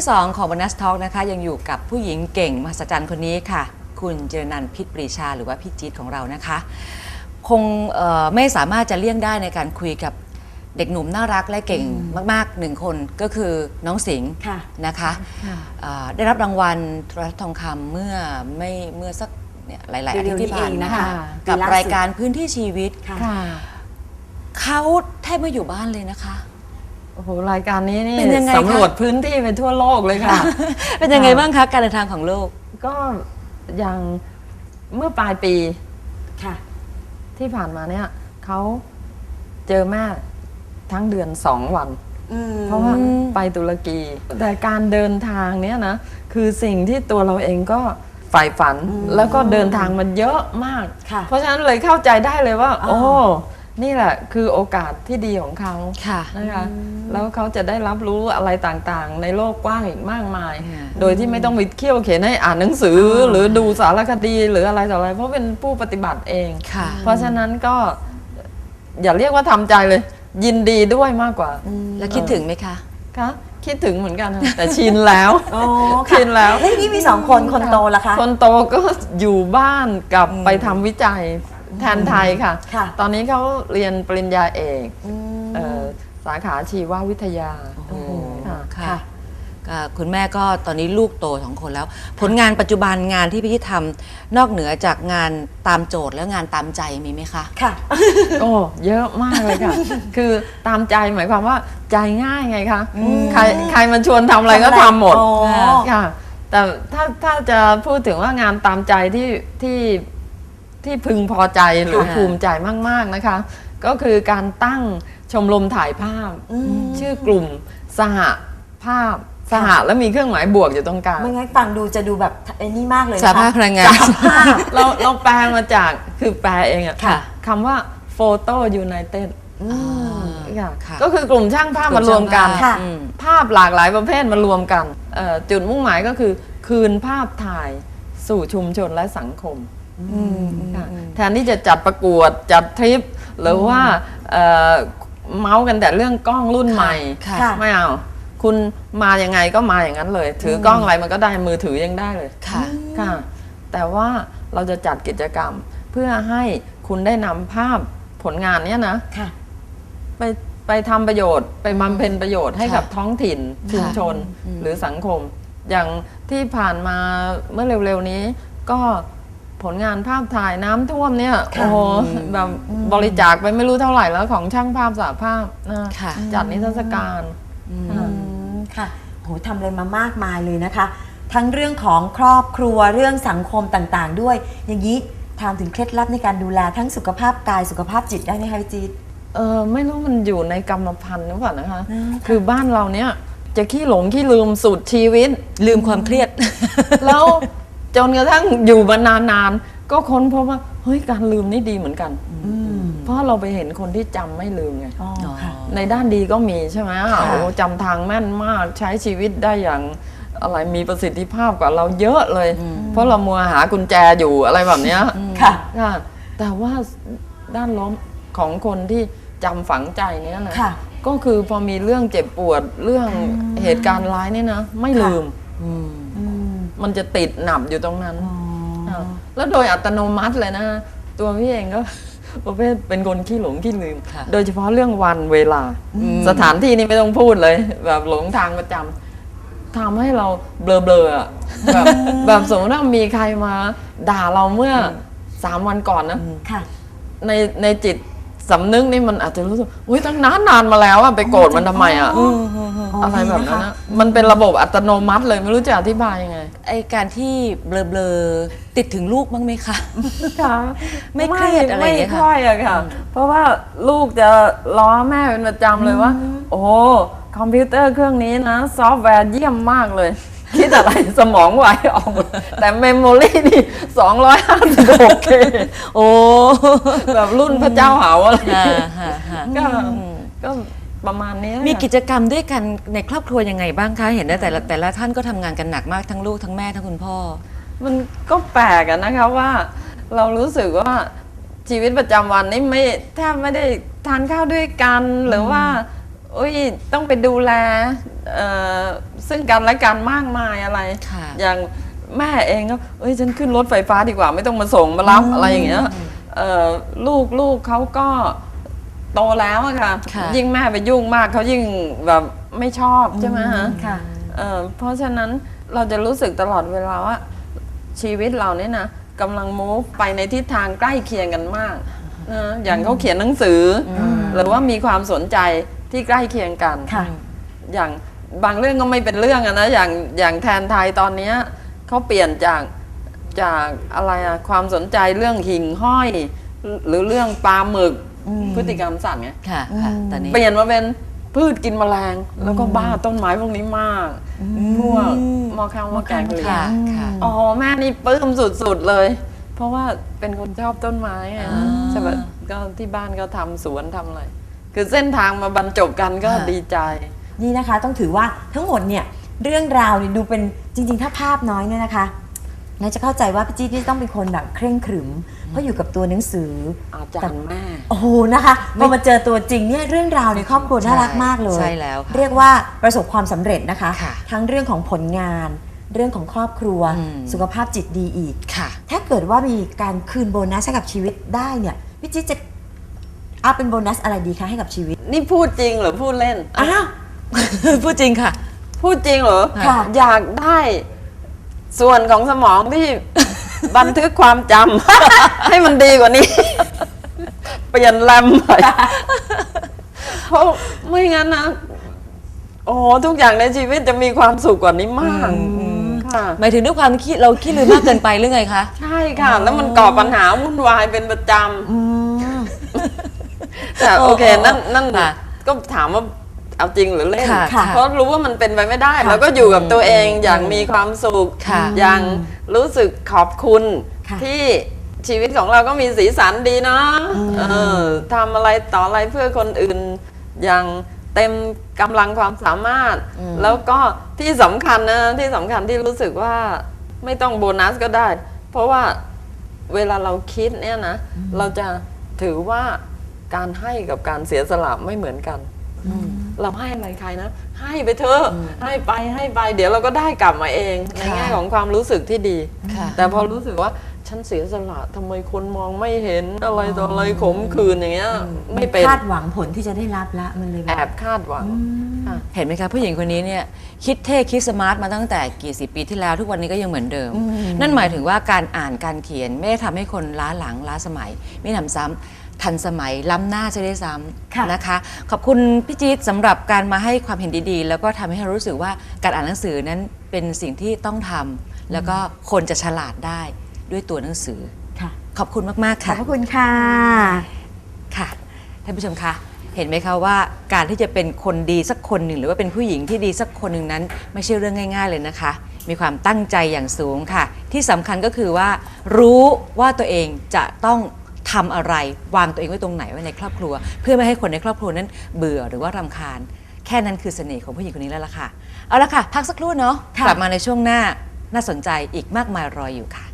ที่ 2 ของ Bonus Talk นะคะยังอยู่กับผู้หญิงเก่งมหัศจรรย์คนนี้ค่ะ คุณเจรนันท์พิษปรีชา หรือว่าพี่จี๊ดของเรานะคะ คงเอ่อไม่สามารถจะเลี่ยงได้ในการคุยกับเด็กหนุ่มน่ารักและเก่งมากๆหนึ่งคนก็คือน้องสิงห์ค่ะนะคะเอ่อได้รับรางวัลโทรทัศน์ทองคำเมื่อไม่เมื่อสักเนี่ยหลายๆอาทิตย์ที่ผ่านเร็วๆนี้เองมานะคะกับปีล่าสุดรายการพื้นที่ชีวิตค่ะค่ะเขาแทบไม่อยู่บ้านเลยนะคะ โอ้โหรายการนี้นี่เป็นยังไงคะ สำรวจพื้นที่ไปทั่วโลกเลยค่ะ เป็นยังไงบ้างคะการเดินทางของโลกก็อย่างเมื่อปลายปีค่ะ ที่ผ่านมาเนี่ยเขาเจอแม่ทั้งเดือนสองวัน อืม เพราะว่าไปตุรกี แต่การเดินทางเนี่ยนะ คือสิ่งที่ตัวเราเองก็ใฝ่ฝันแล้วก็เดินทางมันเยอะมาก ค่ะเพราะฉะนั้นเลยเข้าใจได้เลยว่าอ่าโอ้ นี่แหละคือโอกาสที่ดีของเขาค่ะนะคะแล้วเขาจะได้รับรู้อะไรต่างๆ ในโลกกว้างอีกมากมายค่ะโดยที่ไม่ต้องไปเขี่ยวเข็นให้อ่านหนังสือออหรือดูสารคดีหรืออะไรต่ออะไร เพราะเป็นผู้ปฏิบัติเองค่ะเพราะฉะนั้นก็อย่าเรียกว่าทำใจเลย ยินดีด้วยมากกว่า แล้วคิดถึงไหมคะคะคิดถึงเหมือนกันค่ะแต่ชินแล้วโอ้ค่ะชินแล้วเฮ้ยนี่มีสองคนคนโตละคะ คนโตก็อยู่บ้านกับไปทำวิจัย แทนไทยค่ะ ค่ะตอนนี้เขาเรียนปริญญาเอกอืมเอ่อสาขาชีววิทยาโอ้โหค่ะ ค่ะค่ะก็คุณแม่ก็ตอนนี้ลูกโตสองคนแล้ว ผลงานปัจจุบันงานที่พี่ที่ทำนอกเหนือจากงานตามโจทย์แล้วงานตามใจมีไหมคะ ค่ะ โอ้เยอะมากเลยค่ะ คือตามใจหมายความว่าใจง่ายไงคะใครใครมันชวนทำอะไรก็ทำหมดโอ้ค่ะ แต่ถ้าถ้าจะพูดถึงว่างานตามใจที่ที่ ที่พึงพอใจหรือค่ะภูมิใจมาก ๆนะคะ ก็คือการตั้งชมรมถ่ายภาพ ชื่อกลุ่มสหภาพสหแล้วมีเครื่องหมายบวกอยู่ตรงกลางไม่งั้นฟังดูจะดูแบบไอ้นี่มากเลยสานะคะภาพพลังงานสหภาพเราเราแปลมาจากคือแปลเองอะค่ะคำว่าโฟโต้ยูไนเต็ดอ่าค่ะค่ะก็คือกลุ่มช่างภาพมารวมกันค่ะอืมภาพหลากหลายประเภทมารวมกันเอ่อจุดมุ่งหมายก็คือ คืนภาพถ่ายสู่ชุมชนและสังคม ค่ะแทนที่จะจัดประกวดจัดทริป หรือว่าเอ่อเมาส์กันแต่เรื่องกล้องรุ่นใหม่ ค่ะ ค่ะ ไม่เอา คุณมายังไงก็มาอย่างนั้นเลย ถือกล้องอะไรมันก็ได้มือถือยังได้เลย ค่ะ ค่ะแต่ว่าเราจะจัดกิจกรรม เพื่อให้คุณได้นำภาพผลงานเนี้ยนะค่ะ ไปไปทำประโยชน์ ไปบำเพ็ญประโยชน์ให้กับค่ะท้องถิ่นชุมชนหรือสังคม อย่างที่ผ่านมาเมื่อเร็วๆนี้ก็ ผลงานภาพถ่ายน้ำท่วมเนี่ยค่ะโอ้โหแบบบริจาคไปไม่รู้เท่าไหร่แล้วของช่างภาพสาภาพนะค่ะ จัดนิทรรศการ อืมค่ะโหทำอะไรมามากมายเลยนะคะ ทั้งเรื่องของครอบครัวเรื่องสังคมต่างๆ ด้วย อย่างนี้ถามถึงเคล็ดลับในการดูแลทั้งสุขภาพกายสุขภาพจิตได้ไหมคะพี่จี๊ดเออไม่รู้มันอยู่ในกรรมพันธุ์หรือเปล่านะคะ อืมคือบ้านเราเนี่ยจะขี้หลงขี้ลืมสุดชีวิต ลืมความเครียด แล้ว จนกระทั่งอยู่มานานๆก็ค้นพบว่าเฮ้ยการลืมนี่ดีเหมือนกันอืมเพราะเราไปเห็นคนที่จำไม่ลืมไง อ๋อค่ะ ในด้านดีก็มีใช่ไหมโอ้จำทางแม่นมากใช้ชีวิตได้อย่างอะไรมีประสิทธิภาพกว่าเราเยอะเลย เพราะเรามัวหากุญแจอยู่อะไรแบบเนี้ยค่ะ ค่ะแต่ว่าด้านล้มของคนที่จำฝังใจเนี้ยนะค่ะ ก็คือพอมีเรื่องเจ็บปวดเรื่องเหตุการณ์ร้ายนี่นะ ไม่ลืมอื มอืมมันจะติดหนับอยู่ตรงนั้นอ๋อาแล้วโดยอัตโนมัติเลยนะ ตัวพี่เองก็ ประเภทเป็นคนขี้หลงขี้ลืม ค่ะ โดยเฉพาะเรื่องวันเวลา สถานที่นี่ไม่ต้องพูดเลย แบบหลงทางประจำทำให้เราเบลอๆอะแบบแบบสมมติว่ามีใครมา ด่าเราเมื่ออสามวันก่อนนะ ค่ะ ในในจิต สำนึกนี่มันอาจจะรู้สึกอุ้ยตั้งนานนานมาแล้วอะไปโกรธมันทำไมอะอะไรแบบนั้นนะมันเป็นระบบอัตโนมัติเลยไม่รู้จะอธิบายยังไง ไอการที่เบลอๆติดถึงลูกบ้างไหมคะ ค่ะไม่เครียดอะไรอย่างเงี้ยค่ะไม่ค่อยอะค่ะ เพราะว่าลูกจะล้อแม่เป็นประจำเลยว่า โอ้โหคอมพิวเตอร์เครื่องนี้นะ ซอฟต์แวร์เยี่ยมมากเลย คิดอะไรสมองไหวออกหมดแต่เมมโมรี่นี่256 k โอ้แบบรุ่นพระเจ้าหาวอะไรฮ่าฮ่าฮ่าก็ก็ประมาณนี้มีค่ะกิจกรรมด้วยกันในครอบครัวยังไงบ้างคะ เห็นได้แต่ละแต่ละท่านก็ทำงานกันหนักมากทั้งลูกทั้งแม่ทั้งคุณพ่อ มันก็แปลกอะนะคะว่า เรารู้สึกว่าชีวิตประจำวันนี่ไม่แทบไม่ได้ทานข้าวด้วยกันหรือว่าอุ้ยต้องไปดูแลเอ่อ ซึ่งกันและกันมากมายอะไร ค่ะ อย่างแม่เองก็เอ้ยฉันขึ้นรถไฟฟ้าดีกว่า ไม่ต้องมาส่งมารับอะไรอย่างเงี้ยเอ่อลูกลูกเขาก็โตแล้วอะค่ะ ค่ะ ยิ่งแม่ไปยุ่งมากเขายิ่งแบบไม่ชอบใช่ไหมฮะ ค่ะ เอ่อเพราะฉะนั้นเราจะรู้สึกตลอดเวลาว่า ชีวิตเราเนี่ยนะกำลัง move ไปในทิศทางใกล้เคียงกันมากนะอย่างเขาเขียนหนังสืออหรือว่ามีความสนใจที่ใกล้เคียงกัน ค่ะ อย่าง บางเรื่องก็ไม่เป็นเรื่องอะนะอย่างอย่างแทนไทยตอนเนี้ยเขาเปลี่ยนจากจากอะไรอะความสนใจเรื่องหิ่งห้อย หรือเรื่องปลาหมึกพฤติกรรมสัตว์ไงค่ะค่ะตอนนี้ เปลี่ยนมาเป็นพืชกินแมลง แล้วก็บ้าต้นไม้พวกนี้มากพวกมอข้าวมอแกงเหลียค่ะงค่ะอ๋อแม่นี่ปลื้มสุดๆเลย เพราะว่าเป็นคนชอบต้นไม้ไงอ่าใช่ไหมก็ที่บ้านก็ทำสวนทำอะไรคือเส้นทางมาบรรจบกันก็ค่ะดีใจ นี่นะคะต้องถือว่าทั้งหมดเนี่ยเรื่องราวเนี่ยดูเป็นจริง ๆ ถ้าภาพน้อยเนี่ยนะคะน่าจะเข้าใจว่าพี่จี๊ดนี่ต้องเป็นคนแบบเคร่งขรึม เพราะอยู่กับตัวหนังสืออาจารย์แม่โอ้โหนะคะพอมาเจอตัวจริงเนี่ยเรื่องราวในครอบครัวน่ารักมากเลยใช่แล้วค่ะเรียกว่าประสบความสำเร็จนะคะค่ะทั้งเรื่องของผลงาน เรื่องของครอบครัวอืมสุขภาพจิตดีอีกค่ะ ถ้าเกิดว่ามีการคืนโบนัสให้กับชีวิตได้เนี่ยพี่จี๊ดจะเอาเป็นโบนัสอะไรดีคะให้กับชีวิต นี่พูดจริงเหรือพูดเล่นอ้าว พูดจริงค่ะ พูดจริงเหรอค่ะ อยากได้ส่วนของสมองที่ บันทึกความจำ ให้มันดีกว่านี้ เปลี่ยนแรมไปเพราะไม่งั้นนะ โอ้โหทุกอย่างในชีวิตจะมีความสุขกว่านี้มากค่ะ หมายถึงด้วยความคิดเราคิดลืมมากเกินไปหรือไงคะ ใช่ค่ะ แล้วมันก่อปัญหาวุ่นวายเป็นประจำแต่โอเค นั่นนั่นค่ะ ก็ถามว่า เอาจริงหรือเล่น ค่ะค่ะเพราะรู้ว่ามันเป็นไปไม่ได้ค่ะแล้วก็อยู่กับตัวเองอย่างมีความสุข ค่ะอย่างรู้สึกขอบคุณค่ะที่ชีวิตของเราก็มีสีสันดีเนาะเออทำอะไรต่ออะไรเพื่อคนอื่น อย่างเต็มกำลังความสามารถ แล้วก็ที่สำคัญนะที่สำคัญที่รู้สึกว่าไม่ต้องโบนัสก็ได้ เพราะว่าเวลาเราคิดเนี่ยนะ เราจะถือว่าการให้กับการเสียสละไม่เหมือนกัน เราให้อะไรใครนะ ให้ไปเถอะให้ไปให้ไป เดี๋ยวเราก็ได้กลับมาเอง ในค่ะแง่ของความรู้สึกที่ดีค่ะแต่พอรู้สึกว่าฉันเสียสละทำไมคนมองไม่เห็นอะไรต่ออะไรขมคืนอย่างเงี้ยไม่เป็นคาดหวังผลที่จะได้รับละมันเลยแอแบบบคาดหวังค่ะเห็นไหมคะผู้หญิงคนนี้เนี่ยคิดเท่คิดสมาร์ทมาตั้งแต่กี่สิบปีที่แล้วทุกวันนี้ก็ยังเหมือนเดิม นั่นหมายถึงว่าการอ่านการเขียนไม่ได้ทำให้คนล้าหลังล้าสมัย ไม่ทำซ้ำ ทันสมัยล้ำหน้าจะได้ซ้ค่ะำนะคะ ขอบคุณพี่จี๊ดสำหรับการมาให้ความเห็นดีๆ แล้วก็ทำให้เรารู้สึกว่าการอ่านหนังสือนั้นเป็นสิ่งที่ต้องทำแล้วก็คนจะฉลาดได้ด้วยตัวหนังสือค่ะขอบคุณมากๆขอบค่ะพระคุณค่ะค่ะท่านผู้ชมคะเห็นไหมคะว่าการที่จะเป็นคนดีสักคนหนึ่ง หรือว่าเป็นผู้หญิงที่ดีสักคนหนึ่งนั้น ไม่ใช่เรื่องง่าย ๆเลยนะคะ มีความตั้งใจอย่างสูงค่ะ ที่สำคัญก็คือว่า รู้ว่าตัวเองจะต้อง ทำอะไรวางตัวเองไว้ตรงไหนไว้ในครอบครัว เพื่อไม่ให้คนในครอบครัวนั้นเบื่อหรือว่ารำคาญ แค่นั้นคือเสน่ห์ของผู้หญิงคนนี้แล้วล่ะค่ะ เอาละค่ะ พักสักครู่เนาะค่ะกลับมาในช่วงหน้าน่าสนใจอีกมากมายรออยู่ค่ะ